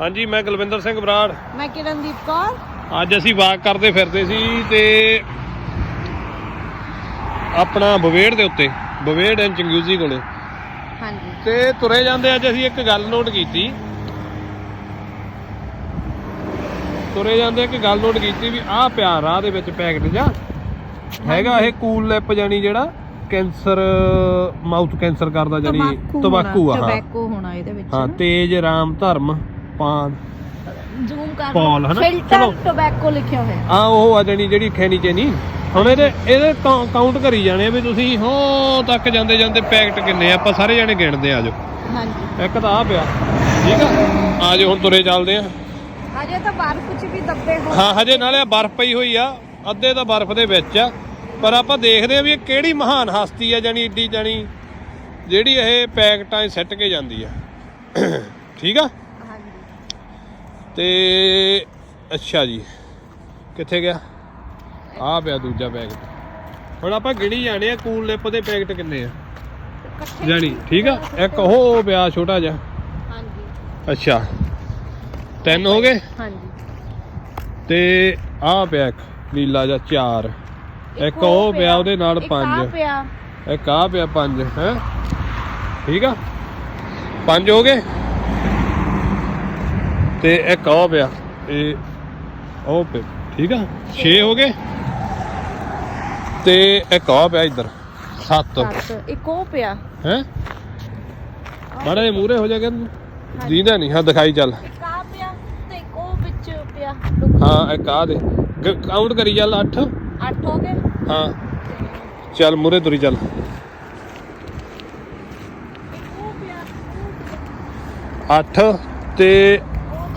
ਹਾਂਜੀ ਮੈਂ ਕੁਲਵਿੰਦਰ ਸਿੰਘ ਬਰਾੜ। ਮੈਂ ਕਿਰਨਦੀਪ ਕੌਰ। ਅੱਜ ਅਸੀਂ ਵਾਕ ਕਰਦੇ ਫਿਰਦੇ ਸੀ ਤੇ ਆਪਣਾ ਬਵੇੜ ਦੇ ਉੱਤੇ ਬਵੇੜ ਐਂ ਚੰਗਿਊਜ਼ੀ ਕੋਲੇ। ਹਾਂਜੀ। ਤੇ ਤੁਰੇ ਜਾਂਦੇ ਅੱਜ ਅਸੀਂ ਇੱਕ ਗੱਲ ਨੋਟ ਕੀਤੀ। ਤੁਰੇ ਜਾਂਦੇ ਇੱਕ ਗੱਲ ਨੋਟ ਕੀਤੀ ਵੀ ਆਹ ਪਿਆ ਰਾਹ ਦੇ ਵਿੱਚ ਪੈਕਟ ਜਾ। ਹੈਗਾ ਇਹ ਕੂਲ ਲਿਪ ਜਾਨੀ ਜਿਹੜਾ ਕੈਂਸਰ ਮਾਊਥ ਕੈਂਸਰ ਕਰਦਾ ਜਾਨੀ ਤਬਾਕੂ ਆ ਹੋਣਾ ਇਹਦੇ ਵਿੱਚ ਹਾਂ ਤੇਜ ਰਾਮ ਧਰਮ। ਪਾਨ ਜ਼ੂਮ ਕਰ Paul? ਫਿਲਟਰ ਚਲੋ। ਟਬੈਕੋ ਲਿਖਿਆ ਹੋਇਆ। ਆ ਉਹ ਆ ਜਾਨੀ ਜਿਹੜੀ ਖੈਨੀ ਚੈਨੀ ਹੁਣ ਇਹਦੇ ਇਹਦੇ ਕਾਊਂਟ ਕਰੀ ਜਾਣੇ ਆ ਵੀ ਤੁਸੀਂ ਹੋ ਤੱਕ ਜਾਂਦੇ ਜਾਂਦੇ ਪੈਕਟ ਕਿੰਨੇ ਆ? ਆਪਾਂ ਸਾਰੇ ਜਾਣੇ ਗਿਣਦੇ ਆ ਹਾਂਜੀ। ਇੱਕ ਤਾਂ ਆ ਪਿਆ। ਠੀਕ ਆ? ਆ ਜਾਓ ਹੁਣ ਤੁਰੇ ਚੱਲਦੇ ਆ। ਅਜੇ ਤਾਂ ਬਰਫ਼ ਚ ਵੀ ਦੱਬੇ ਹੋ ਹਾਂ ਹਜੇ ਨਾਲੇ ਬਰਫ਼ ਪਈ ਹੋਈ ਆ। ਅੱਧੇ ਤਾਂ ਬਰਫ਼ ਦੇ ਵਿੱਚ ਆ। ਪਰ ਆਪਾਂ ਦੇਖਦੇ ਆ ਵੀ ਇਹ ਕਿਹੜੀ ਮਹਾਨ ਹਸਤੀ ਆ ਜਾਨੀ ਏਡੀ ਜਾਨੀ ਜਿਹੜੀ ਇਹ ਪੈਕਟਾਂ 'ਚ ਸੱਟ ਕੇ ਜਾਂਦੀ ਆ। ਠੀਕ ਆ? ਤੇ ਅੱਛਾ ਜੀ। ਕਿੱਥੇ ਗਿਆ? ਆ ਪਿਆ ਦੂਜਾ ਪੈਕਟ ਹੁਣ ਆਪਾਂ ਗਿਣੀ ਜਾਣੇ ਆ ਕੂਲ ਲਿਪ ਦੇ ਪੈਕਟ ਕਿੰਨੇ ਆ? ਜਾਣੀ ਠੀਕ ਆ? ਇੱਕ ਉਹ ਪਿਆ ਛੋਟਾ ਜਿਹਾ। ਹਾਂਜੀ। ਅੱਛਾ। ਤਿੰਨ ਹੋ ਗਏ? ਹਾਂਜੀ। ਤੇ ਆ ਪਿਆ ਇੱਕ ਨੀਲਾ ਜਿਹਾ ਚਾਰ। ਇੱਕ ਉਹ ਪਿਆ ਉਹਦੇ ਨਾਲ ਇੱਕ ਆਹ ਪੰਜ। ਪਿਆ। ਇੱਕ ਆ ਪਿਆ ਪੰਜ ਹੈ? ਠੀਕ ਆ? ਪੰਜ ਹੋ ਗਏ? ਤੇ ਇੱਕ ਉਹ ਪਿਆ ਇਹ ਉਹ ਪਿਆ ਠੀਕ ਆ? 6 ਹੋ ਗਏ? ਤੇ ਇੱਕ ਉਹ ਪਿਆ ਇੱਧਰ 7 ਸੱਤ ਇੱਕ ਉਹ ਪਿਆ। ਹੈ? ਮਾੜਾ ਜਿਹਾ ਮੂਰੇ ਹੋ ਜਾ ਕੇ ਦੀਦਾ ਨਹੀਂ ਹਾਂ ਦਿਖਾਈ ਚੱਲ। ਇੱਕ ਆ ਪਿਆ ਤੇ ਇੱਕ ਉਹ ਵਿੱਚ ਪਿਆ ਹਾਂ ਇੱਕ ਆ ਦੇ। ਕਾਊਂਟ ਕਰੀ ਚੱਲ 8 ਅੱਠ ਹੋ ਗਏ? ਹਾਂ। ਚੱਲ ਮੂਰੇ ਤੁਰੀ ਚੱਲ। 8 ਤੇ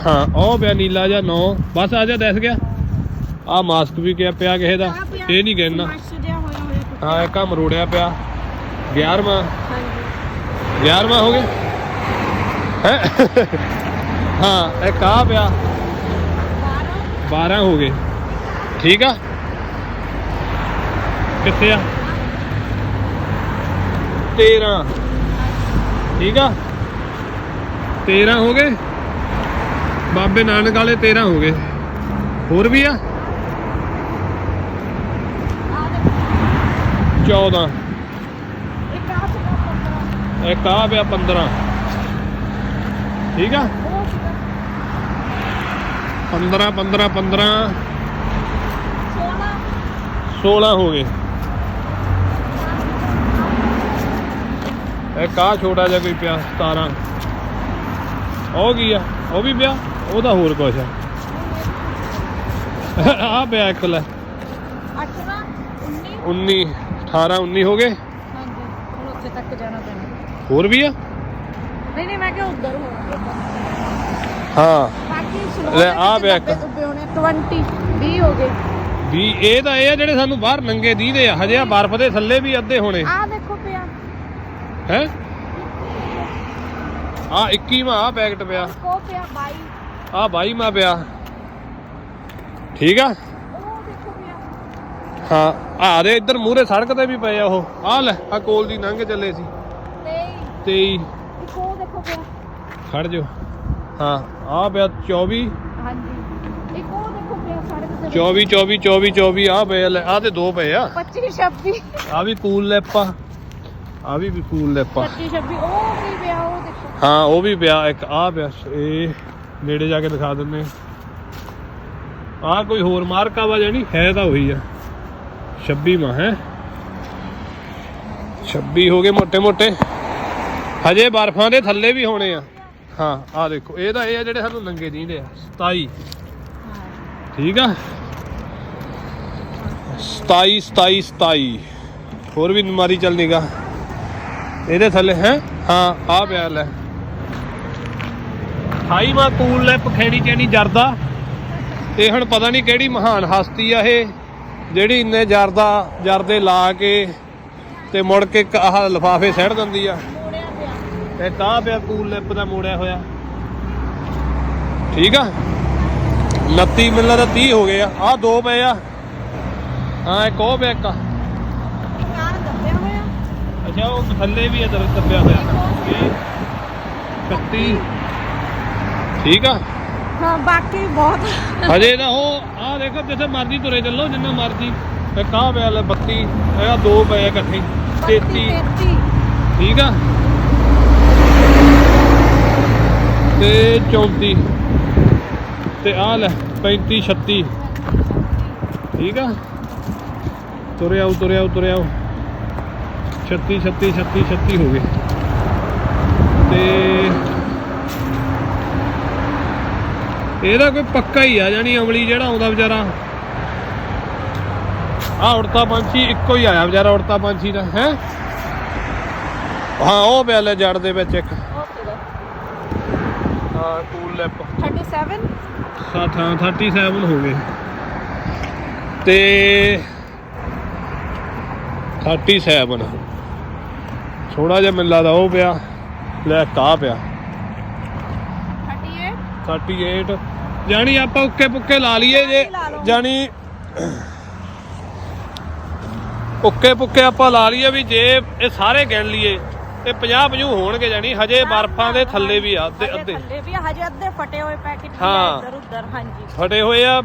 ਹਾਂ ਉਹ ਪਿਆ ਨੀਲਾ ਜਾਂ 9 ਬਸ ਆ ਜਾ ਦੱਸ ਗਿਆ। ਆ ਮਾਸਕ ਵੀ ਕਿਆ ਪਿਆ ਕਿਸੇ ਦਾ? ਇਹ ਨਹੀਂ ਗਿਣਨਾ ਕੁਛ। ਹਾਂ ਇੱਕ ਆ ਮਰੋੜਿਆ ਪਿਆ। 11ਵਾਂ ਹਾਂਜੀ। 11ਵਾਂ ਹੋ ਗਿਆ? ਹੈ? ਹਾਂ ਇੱਕ ਆ ਪਿਆ? 12 ਹੋ ਗਏ। ਠੀਕ ਆ? ਕਿੱਥੇ ਆ? 13 ਠੀਕ ਆ? 13 ਹੋ ਗਏ? ਬਾਬੇ ਨਾਨਕ ਵਾਲੇ 13 ਹੋ ਗਏ। ਹੋਰ ਵੀ ਆ? ਆ ਦੇਖੋ 14 ਇੱਕ ਆ ਪੰਦਰਾਂ। ਪਿਆ 15 ਠੀਕ ਆ? ਉਹ ਸੀਗਾ 15 15 15 16 ਹੋ ਗਏ। ਇਹ ਆ ਛੋਟਾ ਜਿਹਾ ਕੋਈ ਪਿਆ 17 ਉਹ ਕੀ ਆ? ਉਹ ਵੀ ਪਿਆ? ਉਹਦਾ ਹੋਰ ਕੁਛ ਆ। ਆ ਪਿਆ ਇੱਕ ਲੈ 18 19 19 18 19 ਹੋ ਗਏ? ਹਾਂਜੀ ਹੁਣ ਉੱਥੇ ਤੱਕ ਜਾਣਾ ਪੈਣਾ। ਹੋਰ ਵੀ ਆ? ਨਹੀਂ ਨਹੀਂ ਮੈਂ ਕਿਹਾ ਉਧਰ ਹੋਣਾ ਹਾਂ। ਬਾਕੀ ਸਲੋ ਲੈ, ਆਹ ਪਿਆ ਇੱਕ। ਉੱਬੇ ਹੋਣੇ 20 20 ਹੋ ਗਏ। ਵੀ ਇਹ ਤਾਂ ਇਹ ਆ ਜਿਹੜੇ ਸਾਨੂੰ ਬਾਹਰ ਨੰਗੇ ਦੀਦੇ ਆ ਹਜੇ ਆ ਬਰਫ਼ ਦੇ ਥੱਲੇ ਵੀ ਅੱਧੇ ਹੋਣੇ। ਆ ਦੇਖੋ ਪਿਆ। ਹੈ? ਆ 21ਵਾਂ ਆ ਪੈਕਟ ਪਿਆ। ਕੋ ਪਿਆ 22 ਆ 22ਵਾਂ ਪਿਆ। ਠੀਕ ਆ? ਹਾਂ ਆ ਦੇ ਇੱਧਰ ਮੂਹਰੇ ਸੜਕ ਤੇ ਵੀ ਪਏ ਆ ਉਹ। ਆ ਲੈ ਆ ਕੋਲ ਦੀ ਲੰਘ ਚੱਲੇ ਸੀ। 23 23 ਇੱਕ ਉਹ ਦੇਖੋ ਪਿਆ ਖੜ ਜੋ ਹਾਂ ਆ ਪਿਆ 24 ਹਾਂਜੀ ਇੱਕ ਉਹ ਦੇਖੋ ਪਿਆ ਸੜਕ ਤੇ 24 24 24 24 ਆ ਪਏ ਲੈ ਆ ਤੇ ਦੋ ਪਏ ਆ। 25 26 ਆ ਵੀ ਕੂਲ ਲੈਪ। ਆ ਆ ਵੀ ਵੀ ਕੂਲ ਲੈਪ। ਆ 25 26 ਉਹ ਵੀ ਪਿਆ ਉਹ ਦੇਖੋ। ਹਾਂ ਉਹ ਵੀ ਪਿਆ ਇੱਕ ਆ ਪਿਆ ਇਹ ਨੇੜੇ ਜਾ ਕੇ ਦਿਖਾ ਦਿੰਦੇ ਆ ਕੋਈ ਹੋਰ ਮਾਰਕਾ ਵਾ ਜਾਨੀ ਹੈ ਤਾਂ ਉਹੀ ਆ। 26 ਮਾ, ਹੈ? 26 ਹੋ ਗਏ ਮੋٹے ਮੋٹے ਹਜੇ ਬਰਫਾਂ ਦੇ ਥੱਲੇ ਵੀ ਹੋਣੇ ਆ। ਹਾਂ ਆ ਦੇਖੋ। ਇਹ ਤਾਂ ਇਹ ਆ ਜਿਹੜੇ ਸਾਨੂੰ ਲੰਗੇ ਦੀਂਦੇ ਆ। 27 ਠੀਕ ਆ? 27 27 27 ਹੋਰ ਵੀ ਬਿਮਾਰੀ ਚੱਲਣੀਗਾ ਇਹਦੇ ਥੱਲੇ, ਹੈ? ਹਾਂ ਆ ਪਿਆ ਲੈ। 28 ਮਾ ਕੂਲ ਲੈਪ ਖੇੜੀ ਚੈਣੀ ਜਰਦਾ। ਤੇ ਹੁਣ ਪਤਾ ਨਹੀਂ ਕਿਹੜੀ ਮਹਾਨ ਹਸਤੀ ਆ ਇਹ ਜਿਹੜੀ ਇੰਨੇ ਜਰਦਾ ਜਰਦੇ ਲਾ ਕੇ ਤੇ ਮੁੜ ਕੇ ਆਹ ਲਫਾਫੇ ਸਹਿੜ ਦਿੰਦੀ ਆ। ਤੇ ਕਾਹ ਪਿਆ ਕੂਲ ਲਿਪ ਦਾ ਮੋੜਿਆ ਹੋਇਆ। ਠੀਕ ਆ? 29 ਮਿਲਣਾ ਦਾ 30 ਹੋ ਗਏ ਆ। ਆ ਦੋ ਪਏ ਆ। ਹਾਂ ਇੱਕ ਉਹ ਪਿਆ ਇੱਕ ਅੱਛਾ ਉਹ ਥੱਲੇ ਵੀ ਇਧਰ ਦੱਬਿਆ ਹੋਇਆ। ਇਹ 31 ਠੀਕ ਆ? ਹਾਂ ਬਾਕੀ ਬਹੁਤ। ਹਜੇ ਤਾਂ ਉਹ ਆਹ ਦੇਖੋ ਜਿੱਥੇ ਮਰਜ਼ੀ ਤੁਰੇ ਚੱਲੋ ਜਿੰਨਾ ਮਰਜ਼ੀ। ਇੱਕ ਆਹ ਪਿਆ ਲੈ 32 ਇਹ ਦੋ ਪਏ ਆ ਇਕੱਠੇ। 33 33 ਠੀਕ ਆ? ਤੇ 34 ਤੇ ਆਹ ਲੈ 35 36 ਠੀਕ ਆ? ਤੁਰੇ ਆਓ ਤੁਰੇ ਆਓ ਤੁਰੇ ਆਓ। 36 36 36 36 ਹੋ ਗਏ। ਤੇ ਇਹਦਾ ਕੋਈ ਪੱਕਾ ਹੀ ਆ ਜਾਨੀ ਅਮਲੀ ਜਿਹੜਾ ਆਉਂਦਾ ਵਿਚਾਰਾ। ਆ ਉੜਤਾ ਪੰਛੀ ਇੱਕੋ ਹੀ ਆਇਆ ਵਿਚਾਰਾ ਉੜਤਾ ਪੰਛੀ ਦਾ ਹੈ? ਹਾਂ ਉਹ ਪਿਆ ਲੈ ਜੜ ਦੇ ਵਿੱਚ ਇੱਕ। ਹਾਂ ਕੂਲ ਲਿਪ 37 ਸੱਠ ਹਾਂ 37 ਹੋ ਗਏ। ਤੇ 37 ਥੋੜਾ ਜਿਹਾ ਮੈਨੂੰ ਲੱਗਦਾ ਉਹ ਪਿਆ ਲੈ ਕਾ ਪਿਆ। 38 38 ਜਾਣੀ ਆਪਾਂ ਉੱਕੇ ਪੁੱਕੇ ਲਾ ਲਈਏ ਜੇ। ਜਾਣੀ ਉੱਕੇ ਪੁੱਕੇ ਆਪਾਂ ਲਾ ਲਈਏ ਵੀ ਜੇ ਇਹ ਸਾਰੇ ਗਿਣ ਲਈਏ ਤੇ 50 50 ਹੋਣਗੇ ਜਾਣੀ ਹਜੇ ਬਰਫਾਂ ਦੇ ਥੱਲੇ ਵੀ ਆ ਅੱਧੇ ਅੱਧੇ। ਥੱਲੇ ਵੀ ਆ, ਹਜੇ ਅੱਧੇ ਫਟੇ ਹੋਏ ਪੈਕੇਟ ਵੀ ਹਾਂ। ਆ ਇੱਧਰ ਉੱਧਰ ਹਾਂਜੀ। ਫਟੇ ਹੋਏ ਆ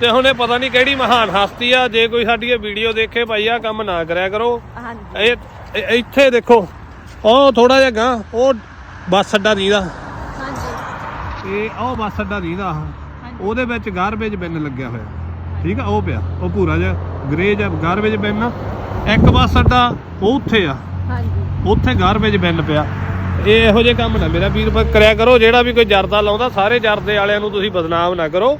ਤੇ ਹੁਣ ਇਹ ਪਤਾ ਨਹੀਂ ਕਿਹੜੀ ਮਹਾਨ ਹਸਤੀ ਆ ਜੇ ਕੋਈ ਸਾਡੀ ਇਹ ਵੀਡੀਓ ਦੇਖੇ ਭਾਈ ਆ ਕੰਮ ਨਾ ਕਰਿਆ ਕਰੋ। ਹਾਂਜੀ। ਇਹ ਇੱਥੇ ਦੇਖੋ ਉਹ ਥੋੜਾ ਜਿਹਾ ਗਾਂ ਉਹ ਬੱਸ ਅੱਡਾ ਹਾਂਜੀ ਇਹ ਉਹ ਬੱਸ ਅੱਡਾ ਆਹ। ਹਾਂਜੀ। ਉਹਦੇ ਵਿੱਚ ਗਾਰਬੇਜ ਬਿਨ ਲੱਗਿਆ ਹੋਇਆ। ਠੀਕ ਆ ਉਹ ਪਿਆ। ਉਹ ਪੂਰਾ ਜਿਹਾ ਗ੍ਰੇ ਜਿਹਾ ਗਾਰਬੇਜ ਬਿਨ। ਇੱਕ ਬੱਸ ਅੱਡਾ ਉਹ ਉੱਥੇ ਆ। ਹਾਂਜੀ। ਉੱਥੇ ਗਾਰਬੇਜ ਬਿਨ ਪਿਆ। ਇਹ ਇਹੋ ਜਿਹੇ ਕੰਮ ਨਾ ਮੇਰਾ ਵੀਰ ਕਰਿਆ ਕਰੋ ਜਿਹੜਾ ਵੀ ਕੋਈ ਜਰਦਾ ਲਾਉਂਦਾ ਸਾਰੇ ਜਰਦੇ ਵਾਲਿਆਂ ਨੂੰ ਤੁਸੀਂ ਬਦਨਾਮ ਨਾ ਕਰੋ।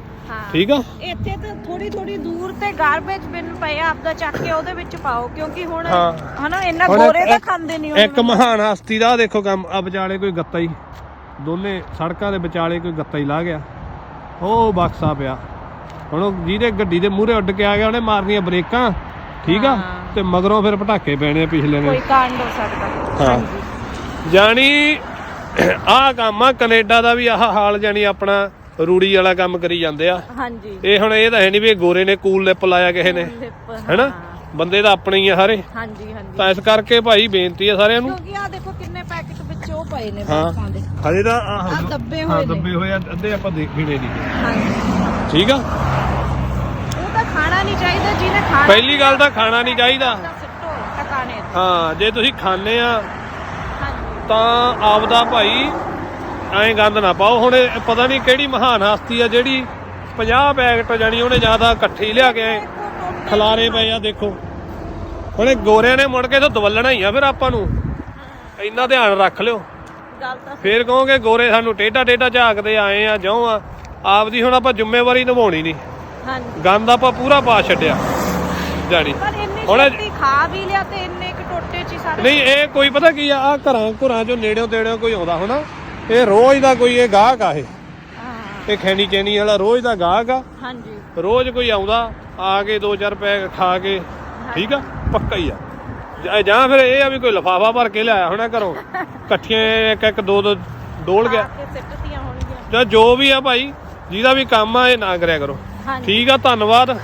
ਠੀਕ ਆ? ਇੱਥੇ ਤਾਂ ਥੋੜੀ ਥੋੜੀ ਦੂਰ ਤੇ ਗਾਰਬੇਜ ਬਿਨ ਪਏ ਆਪਦਾ ਚੱਕ ਕੇ ਉਹਦੇ ਵਿੱਚ ਪਾਓ ਕਿਉਂਕਿ ਹੁਣ। ਹਨਾ ਇੰਨਾ ਗੋਰੇ ਤਾਂ ਖਾਂਦੇ ਨਹੀਂ ਇੱਕ ਮਹਾਨ ਹਸਤੀ ਦਾ ਦੇਖੋ ਕੰਮ ਆ ਵਿਚਾਲੇ ਕੋਈ ਗੱਤਾ ਹੀ। ਦੋਨੇ ਸੜਕਾਂ ਦੇ ਵਿਚਾਲੇ ਕੋਈ ਗੱਤਾ ਹੀ ਲਾ ਗਿਆ। ਉਹ ਬਕਸਾ ਪਿਆ। ਹੁਣ ਉਹ ਜਿਹਦੇ ਗੱਡੀ ਦੇ ਮੂਹਰੇ ਉੱਡ ਕੇ ਆ ਗਿਆ ਉਹਨੇ ਮਾਰਨੀਆਂ ਬ੍ਰੇਕਾਂ। ਠੀਕ ਆ। ਤੇ ਮਗਰੋਂ ਫਿਰ ਪਟਾਕੇ ਪੈਣੇ ਪਿਛਲੇ ਨੇ। ਕੋਈ ਕਾਂਡ ਹੋ ਸਕਦਾ। ਹਾਂਜੀ ਜਾਣੀ ਆਹ ਕੰਮ ਆ ਕੈਨੇਡਾ ਦਾ ਵੀ ਆਹ ਹਾਲ ਜਾਣੀ ਆਪਣਾ ਰੂੜੀ ਵਾਲਾ ਕੰਮ ਕਰੀ ਜਾਂਦੇ ਆ। ਹਾਂਜੀ। ਇਹ ਹੁਣ ਇਹ ਤਾਂ ਹੈ ਨਹੀਂ ਵੀ ਗੋਰੇ ਨੇ ਕੂਲ ਲਿਪ ਲਾਇਆ ਕਿਸੇ ਨੇ। ਹੈਨਾ। ਬੰਦੇ ਤਾਂ ਆਪਣੇ ਹੀ ਆ ਸਾਰੇ। ਹਾਂਜੀ ਹਾਂਜੀ। ਤਾਂ ਇਸ ਕਰਕੇ ਭਾਈ ਬੇਨਤੀ ਆ ਸਾਰਿਆਂ ਨੂੰ। ਕਿਉਂਕਿ ਆ ਦੇਖੋ ਕਿੰਨੇ ਪਏ ਨੇ ਹਾਂ। ਬਰਫਾਂ ਦੇ। ਹਜੇ ਤਾਂ ਆਹ ਆਹ ਦੱਬੇ ਹਾਂ ਹੋਏ ਨੇ। ਦੱਬੇ ਹੋਏ ਆ ਅੱਧੇ ਆਪਾਂ ਦੇਖ ਵੀ ਨਹੀਂ ਹਾਂਜੀ। ਠੀਕ ਆ? ਉਹ ਤਾਂ ਖਾਣਾ ਨਹੀਂ ਚਾਹੀਦਾ ਜਿਹਨੇ ਖਾਣਾ ਪਹਿਲੀ ਗੱਲ ਤਾਂ ਖਾਣਾ ਨਹੀਂ ਚਾਹੀਦਾ। ਤਾਂ ਸਿੱਟੋ ਟਕਾਣੇ ਤੇ। ਹਾਂ ਜੇ ਤੁਸੀਂ ਖਾਣੇ ਆ ਹਾਂਜੀ। ਤਾਂ ਆਪਦਾ ਭਾਈ ਐਂ ਗੰਦ ਨਾ ਪਾਓ। ਹੁਣ ਇਹ ਪਤਾ ਨਹੀਂ ਕਿਹੜੀ ਮਹਾਨ ਹਸਤੀ ਆ ਜਿਹੜੀ 50 ਪੈਕਟ ਜਾਣੀ ਉਹਨੇ ਜ਼ਿਆਦਾ ਇਕੱਠੀ ਲਿਆ ਕੇ ਐਂ ਖਲਾਰੇ ਪਏ ਆ ਦੇਖੋ। ਹੁਣ ਇਹ ਗੋਰਿਆਂ ਨੇ ਮੁੜ ਕੇ ਤਾਂ ਦਵਲਣਾ ਹੀ ਆ ਫਿਰ ਆਪਾਂ ਨੂੰ। ਇੰਨਾ ਧਿਆਨ ਰੱਖ ਲਿਓ। ਗੱਲ ਤਾਂ ਫੇਰ ਕਹੋਗੇ ਗੋਰੇ ਸਾਨੂੰ ਟੇਢਾ ਟੇਢਾ ਝਾਕਦੇ ਆਏ ਆ ਜਿਉਂ ਆ। ਆਪਦੀ ਹੁਣ ਆਪਾਂ ਜ਼ਿੰਮੇਵਾਰੀ ਨਿਭਾਉਣੀ ਨਹੀਂ। ਹਾਂਜੀ। ਗੰਦ ਆਪਾਂ ਪੂਰਾ ਪਾ ਛੱਡਿਆ। ਜਾਣੀ। ਹੁਣ ਖਾ ਵੀ ਲਿਆ ਤੇ ਇੰਨੇ ਕੁ ਟੋਟੇ ਚ ਸਾਰੇ ਨਹੀਂ ਇਹ ਕੋਈ ਪਤਾ ਕੀ ਆ ਆ ਘਰਾਂ ਘਰਾਂ ਚੋਂ ਨੇੜਿਓਂ ਤੇੜਿਓਂ ਕੋਈ ਆਉਂਦਾ ਹੋਣਾ। ਇਹ ਰੋਜ਼ ਦਾ ਕੋਈ ਇਹ ਗਾਹਕ ਆ ਇਹ। ਖੈਣੀ ਚੈਨੀ ਵਾਲਾ ਰੋਜ਼ ਦਾ ਗਾਹਕ ਆ। ਹਾਂਜੀ। ਰੋਜ਼ ਕੋਈ ਆਉਂਦਾ ਆ ਕੇ 2-4 ਪੈਕ ਖਾ ਕੇ। ਠੀਕ ਆ? ਪੱਕਾ ਹੀ ਆ। ਜਾਂ- ਜਾਂ ਫਿਰ ਇਹ ਆ ਵੀ ਕੋਈ ਲਫਾਫਾ ਭਰ ਕੇ ਲਿਆਇਆ ਹੋਣਾ ਘਰੋਂ। ਇਕੱਠੀਆਂ ਇੱਕ ਇੱਕ ਦੋ ਦੋ ਡੋਲ ਗਿਆ। ਜਾਂ ਜੋ ਵੀ ਆ ਭਾਈ ਜਿਹਦਾ ਵੀ ਕੰਮ ਆ ਇਹ ਨਾ ਕਰਿਆ ਕਰੋ। ਠੀਕ ਆ ਧੰਨਵਾਦ।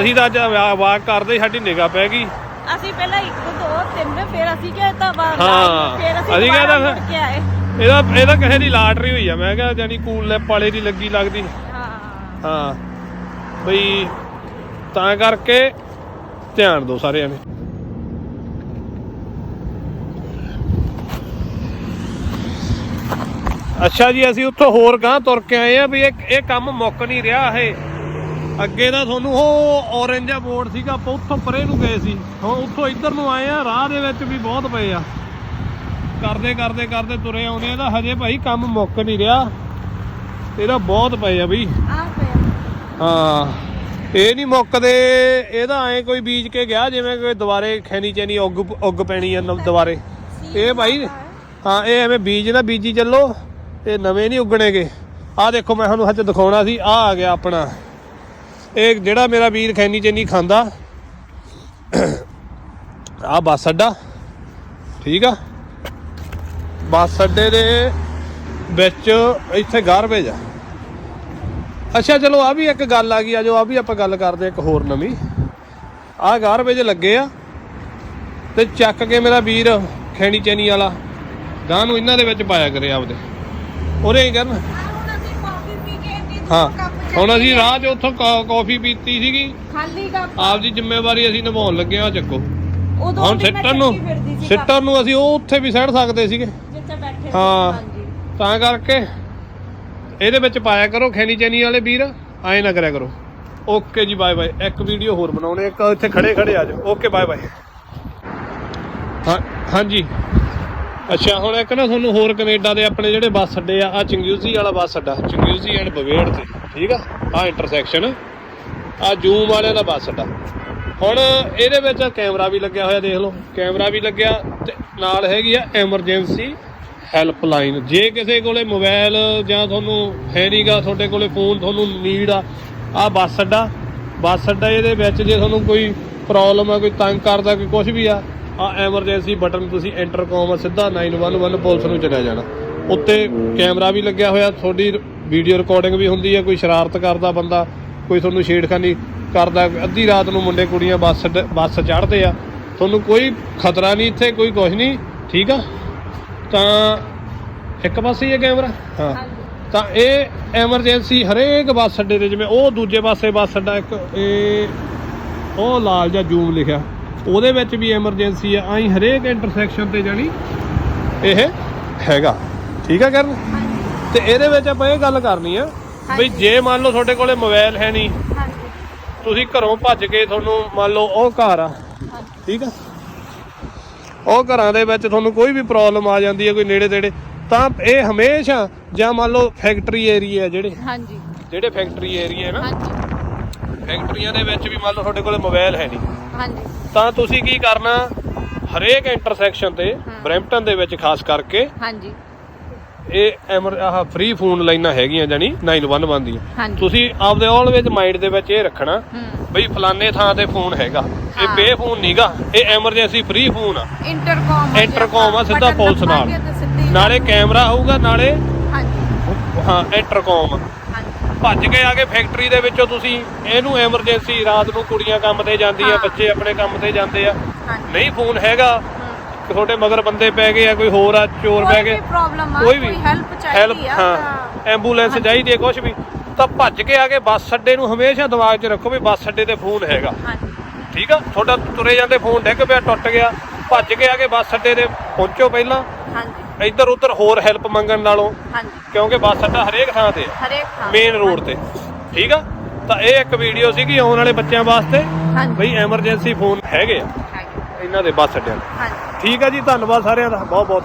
ਅਸੀਂ ਤਾਂ ਅੱਜ ਵਾਕ ਕਰਦੇ ਸਾਡੀ ਨਿਗਾਹ ਪੈ ਗਈ। ਅਸੀਂ ਪਹਿਲਾਂ ਇੱਕ ਦੋ ਤਿੰਨ ਫਿਰ ਅਸੀਂ ਕਿਹਾ ਤਾਂ ਹਾਂ, ਫਿਰ ਅਸੀਂ ਅਸੀਂ ਕਿਹਾ ਦੁਬਾਰਾ ਤਾਂ ਮੁੜ ਕੇ ਆਏ। ਇਹਦਾ ਇਹਦਾ ਕਿਸੇ ਦੀ ਲਾਟਰੀ ਹੋਈ ਆ। ਮੈਂ ਕਿਹਾ ਜਾਨੀ ਕੂਲ ਲੈਪ ਵਾਲੇ ਦੀ ਲੱਗੀ ਲੱਗਦੀ। ਹਾਂ। ਹਾਂ। ਬਈ ਤਾਂ ਕਰਕੇ ਧਿਆਨ ਦਿਓ ਸਾਰਿਆਂ ਨੇ। ਅੱਛਾ ਜੀ ਅਸੀਂ ਉੱਥੋਂ ਹੋਰ ਗਾਂ ਤੁਰ ਕੇ ਆਏ ਆ ਵੀ ਇਹ ਇਹ ਕੰਮ ਮੁੱਕ ਨਹੀਂ ਰਿਹਾ ਇਹ। ਅੱਗੇ ਦਾ ਤੁਹਾਨੂੰ ਉਹ orange ਜਿਹਾ ਬੋਰਡ ਸੀਗਾ ਆਪਾਂ ਉੱਥੋਂ ਪਰੇ ਨੂੰ ਗਏ ਸੀ। ਹੁਣ ਉੱਥੋਂ ਇੱਧਰ ਨੂੰ ਆਏ ਆ ਰਾਹ ਦੇ ਵਿੱਚ ਵੀ ਬਹੁਤ ਪਏ ਆ। ਕਰਦੇ ਕਰਦੇ ਕਰਦੇ ਤੁਰੇ ਆਉਂਦੇ ਆ ਤਾਂ ਹਜੇ ਭਾਈ ਕੰਮ ਮੁੱਕ ਨਹੀਂ ਰਿਹਾ। ਇਹਦਾ ਬਹੁਤ ਪਏ ਆ ਬਈ। ਆ। ਹਾਂ ਇਹ ਨਹੀਂ ਮੁੱਕਦੇ ਇਹਦਾ ਐ ਕੋਈ ਬੀਜ ਕੇ ਗਿਆ ਜਿਵੇਂ ਕੋਈ ਦੁਬਾਰੇ ਖੈਨੀ ਚੈਨੀ ਉੱਗ ਉੱਗ ਪੈਣੀ ਆ ਦੁਬਾਰੇ। ਇਹ ਭਾਈ ਹਾਂ ਇਹ ਐਵੇਂ ਬੀਜ ਨਾ ਬੀਜੀ ਚੱਲੋ। ਇਹ ਨਵੇਂ ਨਹੀਂ ਉੱਗਣੇਗੇ। ਆਹ ਦੇਖੋ, ਮੈਂ ਤੁਹਾਨੂੰ ਹੱਥ ਦਿਖਾਉਣਾ ਸੀ, ਆਹ ਆ ਗਿਆ ਆਪਣਾ। ਇਹ ਜਿਹੜਾ ਮੇਰਾ ਵੀਰ ਖੈਨੀ ਚੈਨੀ ਖਾਂਦਾ, ਆਹ ਬੱਸ ਅੱਡਾ, ਠੀਕ ਆ? ਬੱਸ ਅੱਡੇ ਦੇ ਵਿੱਚ ਇੱਥੇ ਗਾਰਬੇਜ ਆ। ਅੱਛਾ, ਚਲੋ ਆ ਵੀ ਇੱਕ ਗੱਲ ਆ ਗਈ ਆ ਜੋ ਆ ਵੀ ਆਪਾਂ ਗੱਲ ਕਰਦੇ ਹਾਂ ਇੱਕ ਹੋਰ ਨਵੀਂ। ਆਹ ਗਾਰਬੇਜ ਲੱਗੇ ਆ, ਤੇ ਚੱਕ ਕੇ ਮੇਰਾ ਵੀਰ ਖੈਣੀ ਚੈਨੀ ਵਾਲਾ ਗਾਂ ਨੂੰ ਇਹਨਾਂ ਦੇ ਵਿੱਚ ਪਾਇਆ ਕਰੇ ਆਪਦੇ। ਉਹਰੇ ਹੀ ਕਰਨ ਹਾਂ ਹੁਣ ਅਸੀਂ ਰਾਹ 'ਚ ਉੱਥੋਂ ਕਾ- ਕੌਫੀ ਪੀਤੀ ਸੀਗੀ। ਖਾਲੀ ਕੱਪ। ਆਪਦੀ ਜ਼ਿੰਮੇਵਾਰੀ ਅਸੀਂ ਨਿਭਾਉਣ ਲੱਗੇ ਆ ਚੱਕੋ। ਉਦੋਂ ਹੁਣ ਵੀ ਮੈਂ ਸਿੱਟਣ ਨੂੰ ਚੱਕੀ ਫਿਰਦੀ ਸੀ ਸਿੱਟਣ ਨੂੰ ਅਸੀਂ ਉਹ ਉੱਥੇ ਵੀ ਸੱਟ ਸਕਦੇ ਸੀਗੇ। ਕੱਪ ਜਿੱਥੇ ਬੈਠੇ ਸੀ। ਹਾਂ। ਹਾਂਜੀ। ਤਾਂ ਕਰਕੇ ਇਹਦੇ ਵਿੱਚ ਪਾਇਆ ਕਰੋ ਖੈਨੀ ਚੈਨੀ ਵਾਲੇ ਵੀਰ ਐ ਨਾ ਕਰਿਆ ਕਰੋ। ਓਕੇ ਜੀ ਬਾਏ ਬਾਏ ਇੱਕ ਵੀਡੀਓ ਹੋਰ ਬਣਾਉਣੇ ਇੱਕ ਇੱਥੇ ਖੜੇ ਖੜੇ ਆ ਜਾਓ। ਓਕੇ ਬਾਏ ਬਾਏ ਹਾਂ ਹਾਂਜੀ। ਅੱਛਾ, ਹੁਣ ਇੱਕ ਨਾ ਤੁਹਾਨੂੰ ਹੋਰ ਕੈਨੇਡਾ ਦੇ ਆਪਣੇ ਜਿਹੜੇ ਬੱਸ ਅੱਡੇ ਆ ਆ ਚੰਗਿਊਜ਼ੀ ਵਾਲਾ ਬੱਸ ਅੱਡਾ ਚੰਗਿਊਜ਼ੀ ਐਂਡ ਬਵੇੜ ਤੇ, ਠੀਕ ਆ? ਆ ਇੰਟਰਸੈਕਸ਼ਨ ਆ ਜੂਮ ਵਾਲਿਆਂ ਦਾ ਬੱਸ ਅੱਡਾ। ਹੁਣ ਇਹਦੇ ਵਿੱਚ ਕੈਮਰਾ ਵੀ ਲੱਗਿਆ ਹੋਇਆ, ਦੇਖ ਲਓ। ਕੈਮਰਾ ਵੀ ਲੱਗਿਆ ਤੇ ਨਾਲ ਹੈਗੀ ਆ ਐਮਰਜੈਂਸੀ ਹੈਲਪਲਾਈਨ ਜੇ ਕਿਸੇ ਕੋਲੇ ਮੋਬਾਈਲ ਜਾਂ ਤੁਹਾਨੂੰ ਹੈ ਨਹੀਂਗਾ ਤੁਹਾਡੇ ਕੋਲੇ ਫੋਨ ਤੁਹਾਨੂੰ ਨੀਡ ਆ ਆ ਬੱਸ ਅੱਡਾ। ਬੱਸ ਅੱਡਾ ਇਹਦੇ ਵਿੱਚ ਜੇ ਤੁਹਾਨੂੰ ਕੋਈ ਪ੍ਰੋਬਲਮ ਆ, ਕੋਈ ਤੰਗ ਕਰਦਾ, ਕੋਈ ਕੁਝ ਵੀ ਆ ਆ ਐਮਰਜੈਂਸੀ ਬਟਨ ਤੁਸੀਂ ਇੰਟਰਕਮ ਸਿੱਧਾ 911 ਪੁਲਿਸ ਨੂੰ ਚਲਿਆ ਜਾਣਾ। ਉੱਤੇ ਕੈਮਰਾ ਵੀ ਲੱਗਿਆ ਹੋਇਆ, ਤੁਹਾਡੀ ਵੀਡੀਓ ਰਿਕਾਰਡਿੰਗ ਵੀ ਹੁੰਦੀ ਹੈ, ਕੋਈ ਸ਼ਰਾਰਤ ਕਰਦਾ ਬੰਦਾ, ਕੋਈ ਤੁਹਾਨੂੰ ਛੇੜਖਾਨੀ ਕਰਦਾ, ਅੱਧੀ ਰਾਤ ਨੂੰ ਮੁੰਡੇ ਕੁੜੀਆਂ ਬੱਸ ਅੱਡ- ਬੱਸ ਚੜ੍ਹਦੇ ਆ। ਤੁਹਾਨੂੰ ਕੋਈ ਖਤਰਾ ਨਹੀਂ ਇੱਥੇ, ਕੋਈ ਕੁਝ ਨਹੀਂ, ਠੀਕ ਆ? ਤਾਂ ਇੱਕ ਪਾਸੇ ਹੀ ਹੈ ਕੈਮਰਾ ਹਾਂ। ਤਾਂ ਇਹ ਐਮਰਜੈਂਸੀ ਹਰੇਕ ਬੱਸ ਅੱਡੇ ਤੇ, ਜਿਵੇਂ ਉਹ ਦੂਜੇ ਪਾਸੇ ਬੱਸ ਅੱਡਾ, ਇੱਕ ਇਹ, ਉਹ ਲਾਲ ਜਿਹਾ ਜੂਮ ਲਿਖਿਆ। ਉਹਦੇ ਵਿੱਚ ਵੀ ਐਮਰਜੈਂਸੀ ਆ ਆਈ ਹਰੇਕ ਇੰਟਰਸੈਕਸ਼ਨ ਤੇ ਜਾਣੀ ਇਹ ਹੈਗਾ। ਠੀਕ ਆ ਕਰਨ? ਤੇ ਇਹਦੇ ਵਿੱਚ ਆਪਾਂ ਇਹ ਗੱਲ ਕਰਨੀ ਆ ਵੀ। ਜੇ ਮੰਨ ਲਓ ਤੁਹਾਡੇ ਕੋਲੇ ਮੋਬਾਈਲ ਹੈ ਨਹੀਂ ਤੁਸੀਂ ਘਰੋਂ ਭੱਜ ਕੇ ਤੁਹਾਨੂੰ ਮੰਨ ਲਓ ਉਹ ਘਰ ਆ ਠੀਕ ਆ? ਉਹ ਘਰਾਂ ਦੇ ਵਿੱਚ ਤੁਹਾਨੂੰ ਕੋਈ ਵੀ ਪ੍ਰੋਬਲਮ ਆ ਜਾਂਦੀ ਹੈ ਕੋਈ ਨੇੜੇ ਤੇੜੇ ਤਾਂ ਇਹ ਹਮੇਸ਼ਾ ਜਾਂ ਮੰਨ ਲਓ ਫੈਕਟਰੀ ਏਰੀਆ ਜਿਹੜੇ। ਹਾਂਜੀ। ਜਿਹੜੇ ਫੈਕਟਰੀ ਏਰੀਆ ਹੈ ਨਾ ਹਾਂਜੀ। ਫੈਕਟਰੀਆਂ ਦੇ ਵਿੱਚ ਵੀ ਮੰਨ ਲਓ ਤੁਹਾਡੇ ਕੋਲੇ ਮੋਬਾਈਲ ਹੈ ਨਹੀਂ। ਹਾਂਜੀ। ਤਾਂ ਤੁਸੀਂ ਕੀ ਕਰਨਾ? ਹਰੇਕ ਇੰਟਰਸੈਕਸ਼ਨ ਤੇ ਬ੍ਰੈਂਪਟਨ ਦੇ ਵਿੱਚ ਖਾਸ ਕਰਕੇ ਹਾਂਜੀ। ਇਹ ਐਮਰ ਆਹ ਫ੍ਰੀ ਫੋਨ ਲਾਈਨਾਂ ਹੈਗੀਆਂ ਜਾਨੀ 911 ਦੀਆਂ। ਹਾਂਜੀ। ਤੁਸੀਂ ਆਪਦੇ ਆਲਵੇਜ਼ ਮਾਈਂਡ ਦੇ ਵਿੱਚ ਇਹ ਰੱਖਣਾ ਬਈ ਫਲਾਣੇ ਥਾਂ ਤੇ ਫੋਨ ਹੈਗਾ। ਇਹ। ਪੇ ਫੋਨ ਨਹੀਂਗਾ ਇਹ ਐਮਰਜੈਂਸੀ ਫ੍ਰੀ ਫੋਨ ਆ। ਇੰਟਰਕਮ ਇੰਟਰਕਮ ਆ ਸਿੱਧਾ ਪੁਲਿਸ ਨਾਲ। ਨਾਲੇ ਕੈਮਰਾ ਹੋਊਗਾ ਨਾਲੇ ਹਾਂਜੀ। ਹਾਂ ਇੰਟਰਕਮ ਭੱਜ ਕੇ ਆ ਕੇ ਫੈਕਟਰੀ ਦੇ ਵਿੱਚੋਂ ਤੁਸੀਂ ਇਹਨੂੰ ਐਮਰਜੈਂਸੀ ਰਾਤ ਨੂੰ ਕੁੜੀਆਂ ਕੰਮ ਤੇ ਜਾਂਦੀਆਂ। ਬੱਚੇ ਆਪਣੇ ਕੰਮ ਤੇ ਜਾਂਦੇ ਆ। ਨਹੀਂ ਫੋਨ ਹੈਗਾ। ਤੁਹਾਡੇ ਮਗਰ ਬੰਦੇ ਪੈ ਗਏ ਆ ਕੋਈ ਹੋਰ ਆ ਚੋਰ ਪੈ ਗਏ। ਕੋਈ ਵੀ ਹੈਲਪ ਚਾਹੀਦੀ ਆ ਹਾਂ ਐਂਬੂਲੈਂਸ ਚਾਹੀਦੀ ਹੈ ਕੁਝ ਵੀ। ਤਾਂ ਭੱਜ ਕੇ ਆ ਕੇ ਬੱਸ ਅੱਡੇ ਨੂੰ ਹਮੇਸ਼ਾ ਦਿਮਾਗ 'ਚ ਰੱਖੋ ਵੀ ਬੱਸ ਅੱਡੇ ਤੇ ਫੋਨ ਹੈਗਾ। ਠੀਕ ਆ? ਤੁਹਾਡਾ ਤੁਰੇ ਜਾਂਦੇ ਫੋਨ ਡਿੱਗ ਪਿਆ ਟੁੱਟ ਗਿਆ। ਭੱਜ ਕੇ ਆ ਕੇ ਬੱਸ ਅੱਡੇ ਤੇ ਪਹੁੰਚੋ ਪਹਿਲਾਂ। ਹਾਂਜੀ। ਇੱਧਰ ਉੱਧਰ ਹੋਰ ਹੈਲਪ ਮੰਗਣ ਨਾਲੋਂ ਹਾਂਜੀ। ਕਿਉਂਕਿ ਬੱਸ ਅੱਡਾ ਹਰੇਕ ਥਾਂ ਤੇ ਆ। ਹਰੇਕ ਥਾਂ ਮੇਨ ਰੋਡ ਤੇ। ਠੀਕ ਆ? ਤਾਂ ਇਹ ਇੱਕ ਵੀਡੀਓ ਸੀਗੀ ਆਉਣ ਵਾਲੇ ਬੱਚਿਆਂ ਵਾਸਤੇ ਹਾਂਜੀ। ਬਈ ਐਮਰਜੈਂਸੀ ਫੋਨ ਹੈਗੇ ਆ। ਇਹਨਾਂ ਦੇ ਬੱਸ ਅੱਡਿਆਂ ਹਾਂਜੀ। ਠੀਕ ਆ ਜੀ ਧੰਨਵਾਦ ਸਾਰਿਆਂ ਦਾ। ਬਹੁਤ ਬਹੁਤ